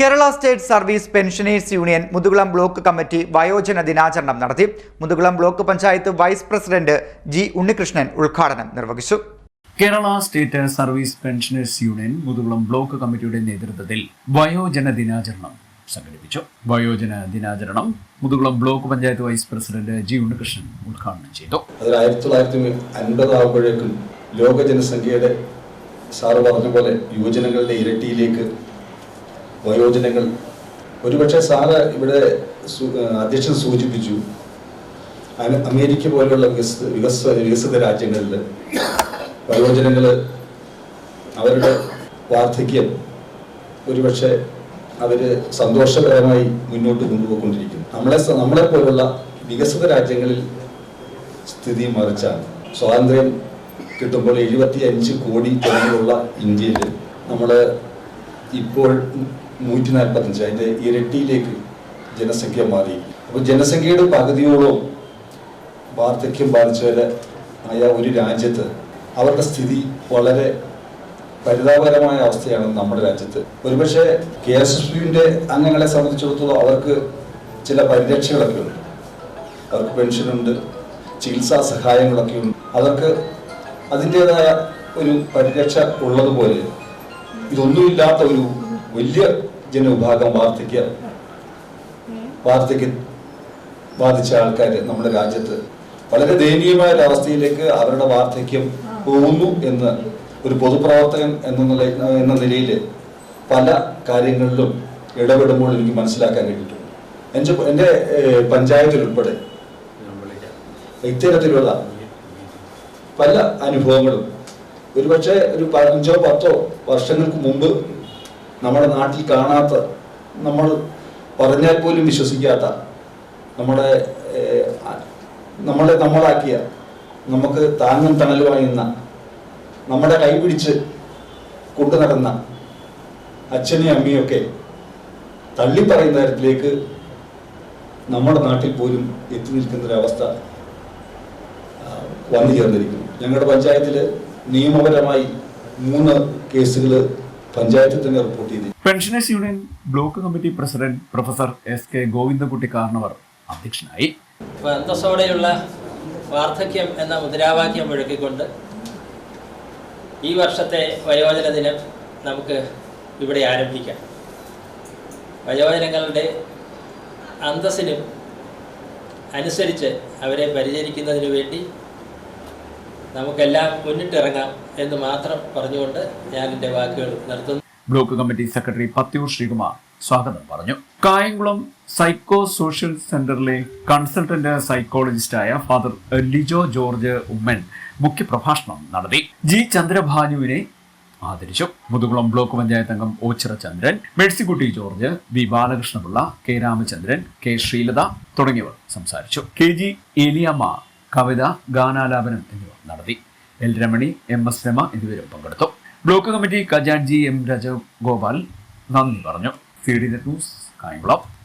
Kerala state service pensioners union Muthukulam block committee വയോജന ദിനാചരണം നടത്തി. Muthukulam block panchayat vice president G Unnikrishnan ഉദ്ഘാടനം നിർവഹിച്ചു. Kerala state service pensioners union Muthukulam block കമ്മിറ്റിയുടെ നേതൃത്വത്തിൽ വയോജന ദിനാചരണം സംഘടിപ്പിച്ചു. വയോജന ദിനാചരണം Muthukulam block panchayat vice president G Unnikrishnan ഉദ്ഘാടനം ചെയ്തു. അതിൽ ആയിരത്തി തൊള്ളായിരത്തി അൻപതാകുമ്പോഴേക്കും ലോക ജനസംഖ്യയുടെ സാറ് പറഞ്ഞ പോലെ യുവജനങ്ങളുടെ ഇരട്ടിയിലേക്ക് വയോജനങ്ങൾ. ഒരുപക്ഷെ സാറ് ഇവിടെ അധ്യക്ഷൻ സൂചിപ്പിച്ചു. അമേരിക്ക പോലെയുള്ള വികസ വികസിത രാജ്യങ്ങളിൽ വയോജനങ്ങൾ അവരുടെ വാർദ്ധക്യം ഒരുപക്ഷെ അവർ സന്തോഷകരമായി മുന്നോട്ട് കൊണ്ടുപോയിക്കൊണ്ടിരിക്കുന്നു. നമ്മളെ നമ്മളെ പോലുള്ള വികസിത രാജ്യങ്ങളിൽ സ്ഥിതി മറിച്ചാണ്. സ്വാതന്ത്ര്യം കിട്ടുമ്പോൾ എഴുപത്തി അഞ്ച് കോടി ജനങ്ങളുള്ള ഇന്ത്യയിൽ നമ്മൾ ഇപ്പോൾ നൂറ്റി നാൽപ്പത്തഞ്ച് അതിന്റെ ഇരട്ടിയിലേക്ക് ജനസംഖ്യ മാറി. അപ്പോൾ ജനസംഖ്യയുടെ പകുതിയോളം വാർദ്ധക്യം ബാധിച്ചവരെ ആയ ഒരു രാജ്യത്ത് അവരുടെ സ്ഥിതി വളരെ പരിതാപകരമായ അവസ്ഥയാണ് നമ്മുടെ രാജ്യത്ത്. ഒരുപക്ഷെ കെ എസ് എസ് യുവിന്റെ അംഗങ്ങളെ സംബന്ധിച്ചിടത്തോളം അവർക്ക് ചില പരിരക്ഷകളൊക്കെ ഉണ്ട്. അവർക്ക് പെൻഷനുണ്ട് ചികിത്സാ സഹായങ്ങളൊക്കെ ഉണ്ട്. അവർക്ക് അതിന്റെതായ ഒരു പരിരക്ഷ ഉള്ളതുപോലെ ഇതൊന്നുമില്ലാത്ത ഒരു വലിയ ജനവിഭാഗം വാർദ്ധക്യ വാർദ്ധക്യ ബാധിച്ച ആൾക്കാർ നമ്മുടെ രാജ്യത്ത്. വളരെ ദയനീയമായ ഒരു അവസ്ഥയിലേക്ക് അവരുടെ വാർദ്ധക്യം പോകുന്നു എന്ന് ഒരു പൊതുപ്രവർത്തകൻ എന്ന എന്ന നിലയിൽ പല കാര്യങ്ങളിലും ഇടപെടുമ്പോൾ എനിക്ക് മനസ്സിലാക്കാൻ കഴിഞ്ഞിട്ടുണ്ട് എന്റെ എന്റെ പഞ്ചായത്തിൽ ഉൾപ്പെടെ ഇത്തരത്തിലുള്ള പല അനുഭവങ്ങളും ഒരുപക്ഷെ ഒരു പതിനഞ്ചോ പത്തോ വർഷങ്ങൾക്ക് മുമ്പ് നമ്മുടെ നാട്ടിൽ കാണാത്ത നമ്മൾ പറഞ്ഞാൽ പോലും വിശ്വസിക്കാത്ത നമ്മുടെ നമ്മളെ നമ്മളാക്കിയ നമുക്ക് താങ്ങും തണലുമായി നിന്ന നമ്മുടെ കൈപിടിച്ച് കൊണ്ടു നടന്ന അച്ഛനെയും അമ്മയൊക്കെ തള്ളിപ്പറയുന്ന തരത്തിലേക്ക് നമ്മുടെ നാട്ടിൽ പോലും എത്തി നിൽക്കുന്ന ഒരു അവസ്ഥ ആ, വന്നു ചേർന്നിരിക്കുന്നു. ഞങ്ങളുടെ പഞ്ചായത്തിൽ നിയമപരമായി മൂന്ന് കേസുകൾ പഞ്ചായത്തിൽ തന്നെ റിപ്പോർട്ട് ചെയ്തു. Pensioners union block committee president professor S K Govindakutty Karnavar അധ്യക്ഷനായി. അന്തസ്സോടെയുള്ള വാർദ്ധക്യം എന്ന മുദ്രാവാക്യം മുഴക്കിക്കൊണ്ട് ഈ വർഷത്തെ വയോജന ദിനം നമുക്ക് ഇവിടെ ആരംഭിക്കാം. വയോജനങ്ങളുടെ അന്തസ്സിനും അനുസരിച്ച് അവരെ പരിചരിക്കുന്നതിന് വേണ്ടി നമുക്കെല്ലാം മുന്നിട്ടിറങ്ങാം എന്ന് മാത്രം പറഞ്ഞുകൊണ്ട് ഞാൻ എന്റെ വാക്കുകൾ നിർത്തുന്നു. Block committee secretary Pathiyoor Sreekumar സ്വാഗതം പറഞ്ഞു. കായംകുളം സൈക്കോ സോഷ്യൽ സെന്ററിലെ കൺസൾട്ടന്റ് സൈക്കോളജിസ്റ്റായ ഫാദർ ലിജോ ജോർജ് ഉമ്മൻ മുഖ്യപ്രഭാഷണം നടത്തി. ജി ചന്ദ്രഭാനുവിനെ ആദരിച്ചു. മുതുകുളം ബ്ലോക്ക് പഞ്ചായത്ത് അംഗം Ochira Chandran Mercykutty George V Balakrishnapillai K Ramachandran K Sreelatha തുടങ്ങിയവർ സംസാരിച്ചു. കെ ജി കവിത ഗാനാലാപനം എന്നിവ നടത്തി. L Ramani M S Rama എന്നിവരും പങ്കെടുത്തു. ബ്ലോക്ക് കമ്മിറ്റി ഖജാൻജി എം രാജഗോപാൽ നന്ദി പറഞ്ഞു. C D news Kayamkulam.